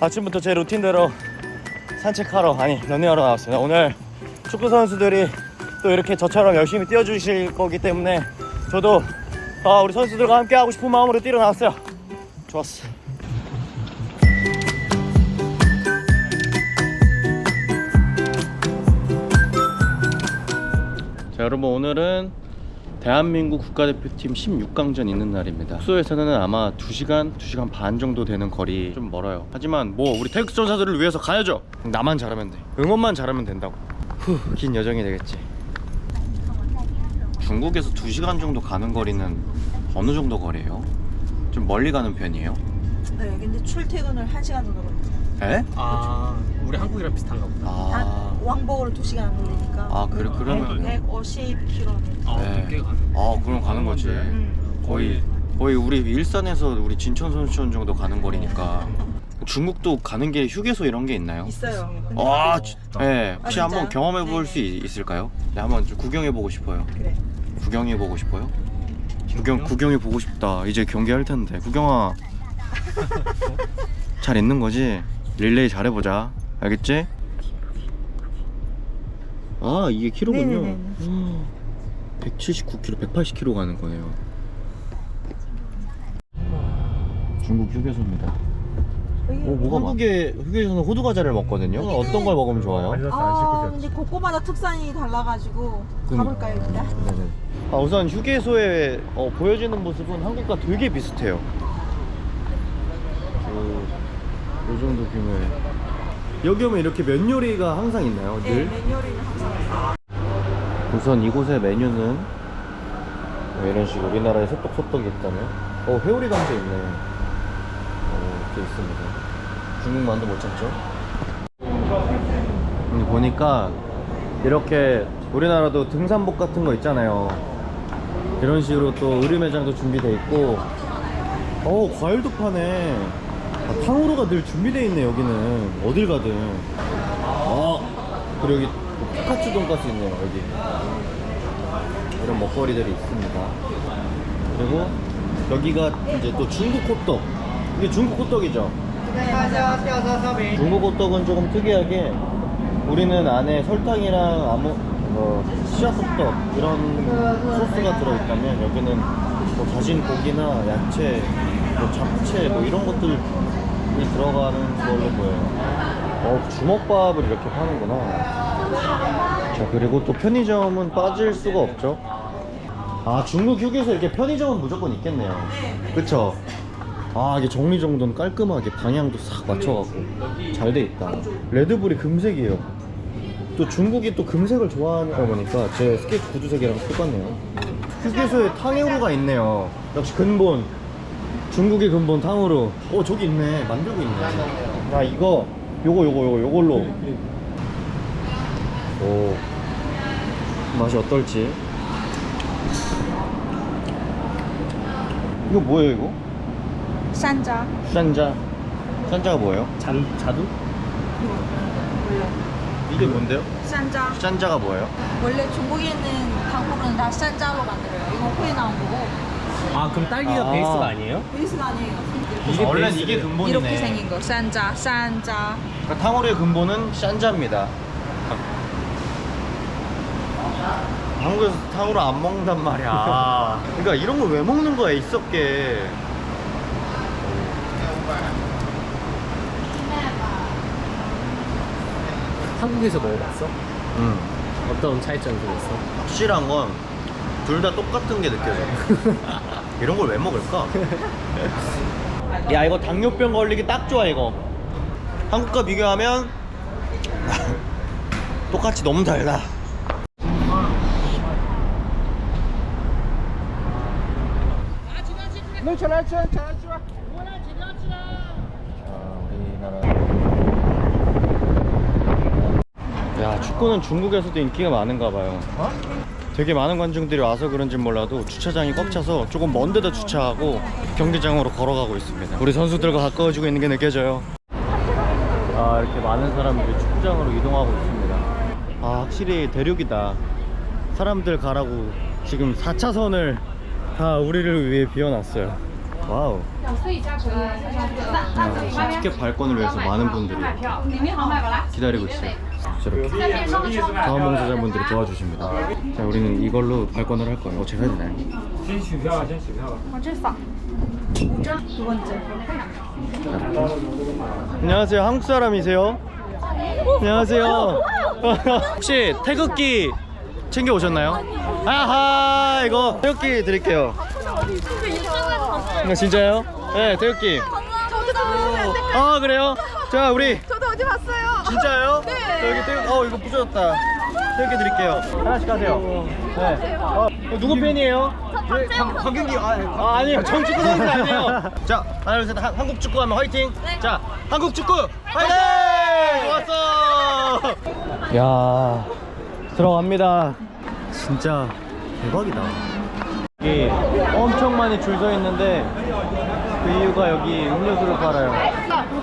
아침부터 제 루틴대로 산책하러 아니 러닝하러 나왔습니다. 오늘 축구 선수들이 또 이렇게 저처럼 열심히 뛰어주실 거기 때문에 저도 아, 우리 선수들과 함께 하고 싶은 마음으로 뛰러 나왔어요. 좋았어. 자 여러분 오늘은 대한민국 국가대표팀 16강전 있는 날입니다. 숙소에서는 아마 2시간, 2시간 반 정도 되는 거리 좀 멀어요. 하지만 뭐 우리 태극 전사들을 위해서 가야죠. 나만 잘하면 돼. 응원만 잘하면 된다고. 후 긴 여정이 되겠지. 중국에서 2시간 정도 가는 거리는 어느 정도 거리예요? 좀 멀리 가는 편이에요? 네, 근데 출퇴근을 1시간 정도 걸려요. 에? 아 우리 한국이랑 비슷한가 보다. 아, 단 왕복으로 2시간 안 걸리니까. 아 그래 그러면 150km. 아, 네. 꽤 가네. 아 그럼 가는 거지 음. 거의 거의 우리 일산에서 우리 진천 선수촌 정도 가는 거리니까 중국도 가는 게 휴게소 이런 게 있나요? 있어요. 근데 아, 안 지- 되고. 네. 혹시 아, 한번 진짜요? 경험해 볼수 네. 있을까요? 네, 한번 좀 구경해 보고 싶어요. 그래. 구경해 보고 싶어요? 구경 구경해 보고 싶다. 이제 경기 할 텐데. 구경아. 잘 있는 거지? 릴레이 잘해 보자. 알겠지? 아, 이게 키로군요. 네네네. 179km, 180km 가는 거네요. 중국 휴게소입니다. 여기 어, 뭐가 한국의 휴게소는 호두 과자를 먹거든요. 어떤 걸 먹으면 좋아요? 아, 근데 곳곳마다 특산이 달라가지고 가볼까요, 일단? 네네. 아, 우선 휴게소에 어, 보여지는 모습은 한국과 되게 비슷해요. 그, 요 정도 규모의. 여기 오면 이렇게 면 요리가 항상 있나요? 네, 메뉴리는 항상 우선 이곳의 메뉴는 뭐 이런 식으로 우리나라에 소떡소떡이 있다면? 어 회오리 감자 있네. 어 이렇게 있습니다. 중국 만두 못 참죠? 보니까 이렇게 우리나라도 등산복 같은 거 있잖아요. 이런 식으로 또 의류 매장도 준비돼 있고. 어 과일도 파네 아, 탕후루가 늘 준비돼 있네 여기는. 어딜 가든. 어 그리고 여기 피카츄 돈가스 있네요 여기. 이런 먹거리들이 있습니다. 그리고 여기가 이제 또 중국 호떡. 이게 중국 호떡이죠? 중국 호떡은 조금 특이하게 우리는 안에 설탕이랑 아무 뭐 씨앗 호떡 이런 소스가 들어있다면 여기는 뭐 다진 고기나 야채, 뭐 잡채 뭐 이런 것들 이 들어가는 걸로 보여요. 어 주먹밥을 이렇게 파는구나. 자 그리고 또 편의점은 빠질 수가 없죠. 아 중국 휴게소 이렇게 편의점은 무조건 있겠네요. 그쵸? 아 이게 정리정돈 깔끔하게 방향도 싹 맞춰갖고 잘 돼 있다. 레드불이 금색이에요. 또 중국이 또 금색을 좋아하는 거 보니까 제 스케이트 구두색이랑 똑같네요. 휴게소에 탕후루가 있네요. 역시 근본. 중국의 근본 탕후루. 오 저기 있네. 만들고 있네. 아 이거 요거 요거 요거 요걸로. 오 맛이 어떨지. 이거 뭐예요 이거? 싼자. 싼자. 싼자가 뭐예요? 잔 자두? 이게 뭔데요? 싼자. 싼자가 뭐예요? 원래 중국에 있는 탕후루는 다 싼자로 만들어요. 이거 후에 나온 거고. 아 그럼 딸기가 아. 베이스가 아니에요? 베이스가 아니에요. 이게 원래는 베이스래요. 이게 근본이네. 이렇게 생긴 거. 싼자, 싼자. 그러니까 탕후루의 근본은 싼자입니다. 한국에서 탕후루 안 먹는단 말이야. 그러니까 이런 걸 왜 먹는 거야, 있었게. 한국에서 먹어봤어? 응. 어떤 차이점이 좀 있어? 확실한 건 둘 다 똑같은 게 느껴져. 이런 걸 왜 먹을까? 야, 이거 당뇨병 걸리기 딱 좋아, 이거. 한국과 비교하면 똑같이 너무 달라. 야 축구는 중국에서도 인기가 많은가 봐요 되게 많은 관중들이 와서 그런지 몰라도 주차장이 꽉 차서 조금 먼 데다 주차하고 경기장으로 걸어가고 있습니다 우리 선수들과 가까워지고 있는 게 느껴져요 아 이렇게 많은 사람들이 축구장으로 이동하고 있습니다 아 확실히 대륙이다 사람들 가라고 지금 4차선을 다 우리를 위해 비워놨어요 와우. 야, 티켓 발권을 위해서 많은 분들이 기다리고 있어요. 저렇게 자원봉사자분들이 도와주십니다. 자, 우리는 이걸로 발권을 할 거예요. 어, 제가 해도 되나요? 先取票啊，先取票吧。 안녕하세요. 한국 사람이세요? 안녕하세요. 혹시 태극기 챙겨 오셨나요? 아하, 이거 태극기 드릴게요. 이거 진짜요? 네, 태극기. 아, 그래요? 자, 우리 저도 어제 봤어요. 진짜요? 네. 여기 태극, 어, 이거 부셔졌다. 태극기 드릴게요. 하나씩 하세요. 네. 어, 누구 팬이에요? 박경기 아, 아 아니에요. 전 축구 선수 아니에요. 자 하나 둘셋. 한국 축구 하면 화이팅. 자 한국 축구 화이팅! 좋았어! 야 들어갑니다. 진짜 대박이다. 여기 엄청 많이 줄 서 있는데 그 이유가 여기 음료수를 팔아요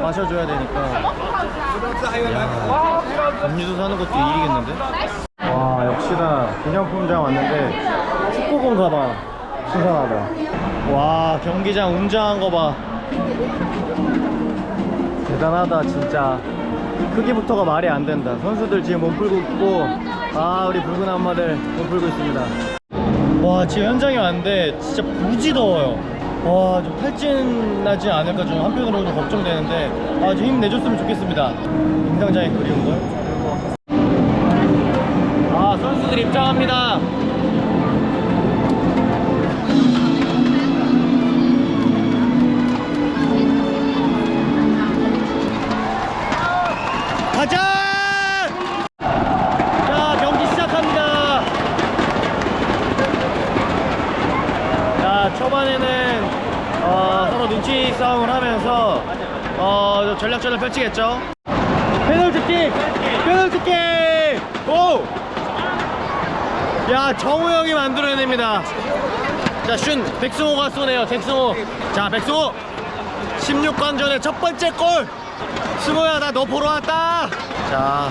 마셔줘야 되니까. 야, 음료수 사는 것도 일이겠는데? 와 역시나 기념품장 왔는데 축구공 가방 신선하다. 와 경기장 웅장한 거 봐. 대단하다 진짜. 크기부터가 말이 안 된다. 선수들 지금 몸 풀고 있고 아 우리 붉은 안마들 몸 풀고 있습니다. 와 지금 현장에 왔는데 진짜 무지 더워요 와 좀 탈진 나지 않을까 좀 한편으로 좀 걱정되는데 아좀 힘내줬으면 좋겠습니다. 임상장에 그리운 걸 아 선수들 입장합니다 싸움을 하면서 어, 전략전을 펼치겠죠. 페널티킥! 페널티킥! 오! 야, 정우 형이 만들어냅니다. 자, 슌, 백승호가 쏘네요, 백승호. 자, 백승호! 16강전의 첫 번째 골! 승호야 나 너 보러 왔다 자,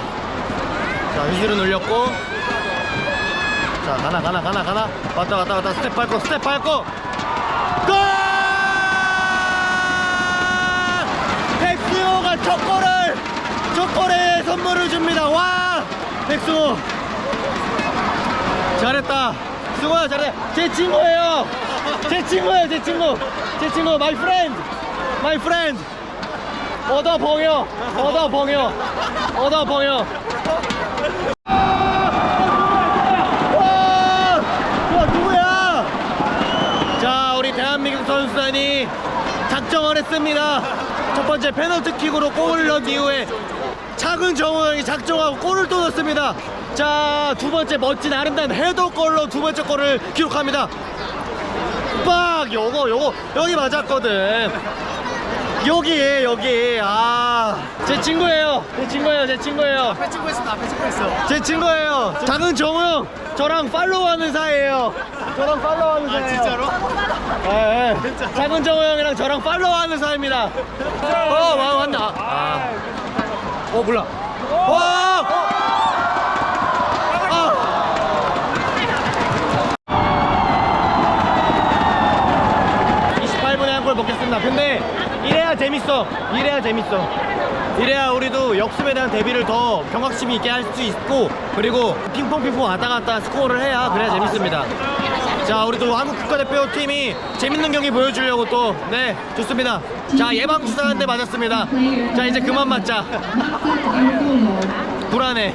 자 휘슬은 올렸고 자 가나 가나 가나 가나 왔다 왔다 왔다 스텝 밟고 스텝 밟고 골 백승호가 첫 골을 첫 골에 선물을 줍니다. 와! 백승호. 잘했다. 승호야 잘해. 제 친구예요. 제 친구예요 제 친구. 제 친구 마이 프렌드 마이 프렌드 얻어 봉여 얻어 봉여 얻어 우리 대한민국 선수단이 작정을 했습니다 첫 번째 페널티킥으로 골을 넣은 이후에 작은 정우 형이 작정하고 골을 또 넣습니다. 자 두 번째 멋진 아름다운 헤더골로 두 번째 골을 기록합니다. 빡! 요거 요거 여기 맞았거든 여기 여기. 아제 친구예요. 제 친구예요 제 친구예요. 앞에 친구 있습니다 앞에 친구 있어 제 친구예요. 작은 정우 형. 저랑 팔로우하는 사이예요. 저랑 팔로우하는 사이예요. 진짜로? 예, 예. 작은 정우 형이랑 저랑 팔로우하는 사이입니다. 어 와, 왔나 아. 어 몰라. 와! 아. 28분에 한 골 먹겠습니다. 근데 이래야 재밌어. 이래야 재밌어. 이래야 우리도 역습에 대한 대비를 더 경각심이 있게 할 수 있고 그리고 핑퐁핑퐁 왔다 갔다 스코어를 해야 그래야 재밌습니다. 자, 우리도 한국 국가대표 팀이 재밌는 경기 보여주려고 또 네 좋습니다. 자, 예방 주사 한대 맞았습니다. 자, 이제 그만 맞자. 불안해.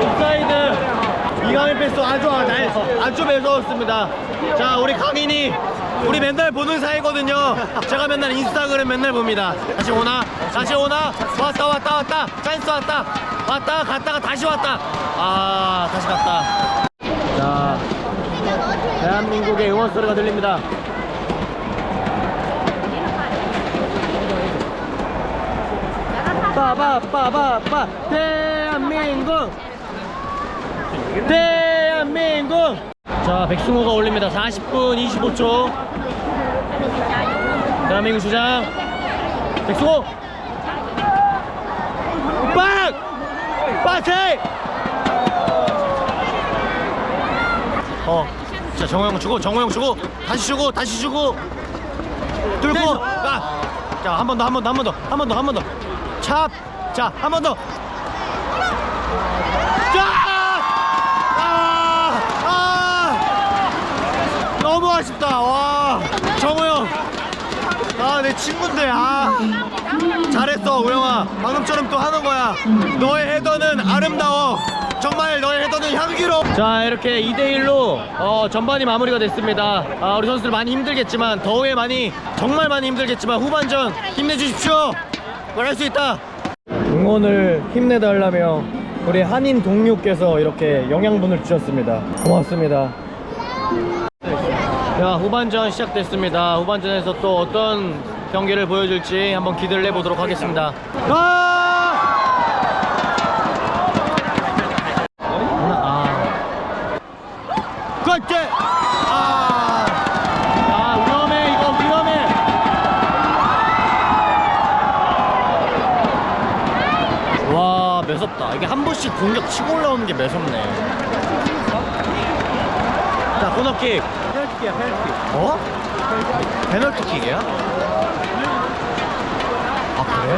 옵사이드 이강인 패스 아주 잘 아주 매서웠습니다. 자 우리 강인이 우리 맨날 보는 사이거든요. 제가 맨날 인스타그램 맨날 봅니다. 다시 오나 다시 오나 왔다 왔다 왔다 찬스 왔다 왔다 갔다가 다시 왔다 아 다시 갔다. 자 대한민국의 응원 소리가 들립니다. 빠바빠바빠 대한민국 대 한민국 자 백승호가 올립니다 40분 25초 대한민국 주장 백승호 빡! 빠세! 어. 자, 형 주고, 형 주고, 다시 주고, 다시 주고. 뚫고, 가. 자, 한 번 더, 한 번 더, 한 번 더, 한 번 더, 한 번 더. 찹. 자, 한 번 더. 자! 아! 아! 너무 아쉽다. 와. 정우 형. 아, 내 친구인데. 아. 잘했어, 우영아. 방금처럼 또 하는 거야. 너의 헤더는 아름다워. 정말 너의 헤더는 향기로워. 자, 이렇게 2대1로 어, 전반이 마무리가 됐습니다. 아, 우리 선수들 많이 힘들겠지만, 더위에 많이, 정말 많이 힘들겠지만, 후반전 힘내주십시오. 말할 수 있다. 응원을 힘내달라며 우리 한인 동료께서 이렇게 영양분을 주셨습니다. 고맙습니다. 자, 후반전 시작됐습니다. 후반전에서 또 어떤 경기를 보여줄지 한번 기대를 해보도록 하겠습니다. 아! 아. 그렇지! 아! 야, 위험해, 이거 위험해! 와, 매섭다. 이게 한 번씩 공격 치고 올라오는 게 매섭네. 자, 코너킥. 페널티킥이야, 페널티킥. 어? 페널티킥이야? 아, 그래?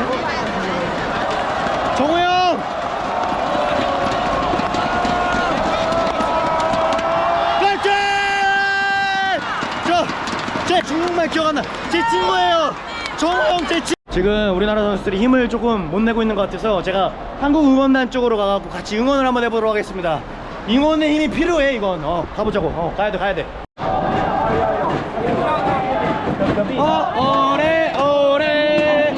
정우 형! 그렇지! 저, 제 중국말 기억 안 나. 제 친구예요. 정우 형, 제 친. 지금 우리나라 선수들이 힘을 조금 못 내고 있는 것 같아서 제가 한국 응원단 쪽으로 가갖고 같이 응원을 한번 해보도록 하겠습니다. 응원의 힘이 필요해 이건. 어, 가보자고. 어, 가야 돼, 가야 돼. 어, 오래, 오래.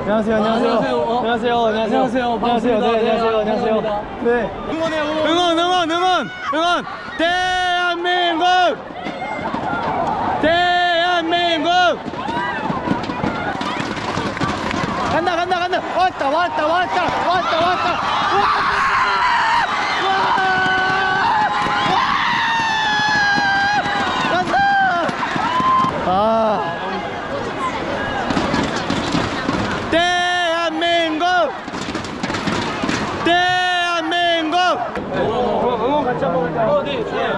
안녕하세요, 안녕하세요. 안녕하세요. 어. 안녕하세요, 안녕하세요. 안녕하세요. 반갑습니다. 네, 안녕하세요, 네, 안녕하세요. 네. 응원해요, 응원, 응원, 응원, 응원. 대한민국! 대한민국! 간다, 간다, 간다. 왔다, 왔다, 왔다, 왔다, 왔다. 와! 와! 간다! 아. 대한민국! 대한민국! 응원 같이 한번 할까요? 어, 네, 좋아요.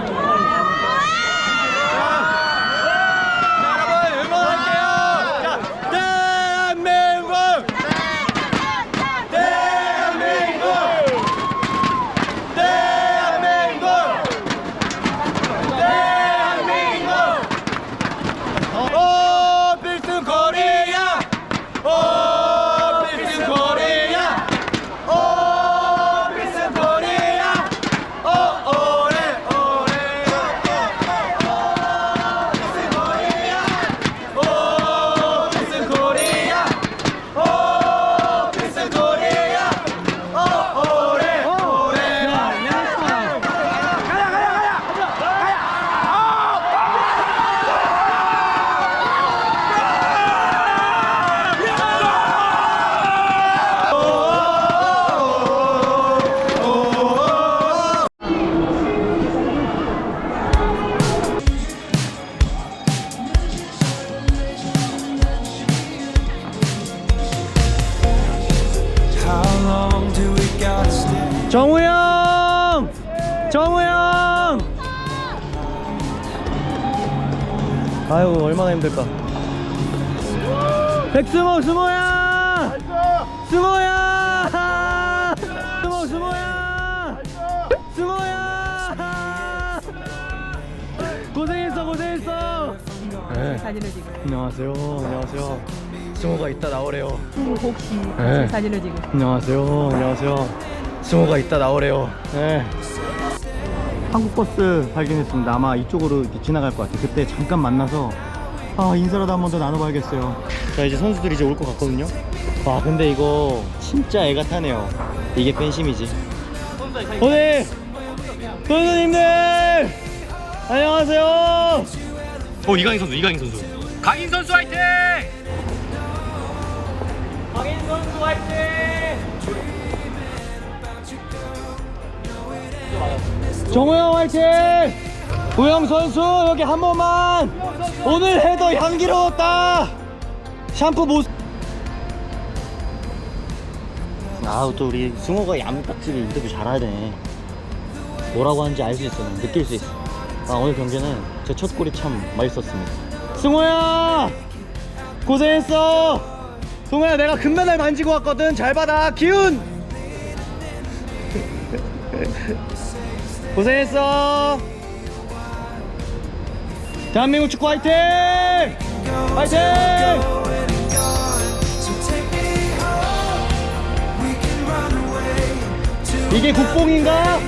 아이고 얼마나 힘들까 백승호 승호야! 승호야! 승호 승호야! 승호야! 고생했어 고생했어 네. 사진을 찍어요. 안녕하세요 안녕하세요 승호가 이따 나오래요 혹시 네. 사진을 찍으 안녕하세요. 안녕하세요. 승호가 이따 나오래요. 네. 한국 버스 발견했습니다. 아마 이쪽으로 이렇게 지나갈 것 같아요. 그때 잠깐 만나서 아 인사라도 한 번 더 나눠봐야겠어요. 자 이제 선수들이 이제 올 것 같거든요. 와 근데 이거 진짜 애가 타네요. 이게 팬심이지. 오늘 선수님들 안녕하세요. 어 이강인 선수 이강인 선수 강인 선수 정우 형 화이팅! 우영 선수 여기 한 번만! 오늘 해도 향기로웠다! 샴푸 모습 아우 또 우리 승호가 야무딱지게 인터뷰 잘하네 뭐라고 하는지 알 수 있어요. 느낄 수 있어. 아, 오늘 경기는 제 첫 골이 참 맛있었습니다. 승호야! 고생했어! 승호야, 내가 금메달 만지고 왔거든. 잘 받아. 기운! 고생했어! 대한민국 축구 화이팅! 화이팅! 이게 국뽕인가?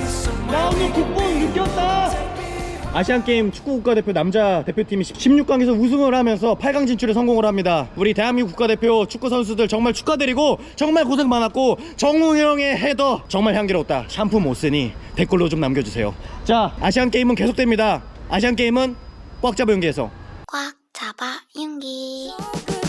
나 오늘 국뽕 느꼈다. 아시안 게임 축구 국가대표 남자 대표팀이 16강에서 우승을 하면서 8강 진출에 성공을 합니다. 우리 대한민국 국가대표 축구 선수들 정말 축하드리고 정말 고생 많았고 정우 형의 헤더 정말 향기로웠다. 샴푸 못 쓰니 댓글로 좀 남겨주세요. 자 아시안 게임은 계속됩니다. 아시안 게임은 꽉 잡아 연기에서 꽉 잡아 So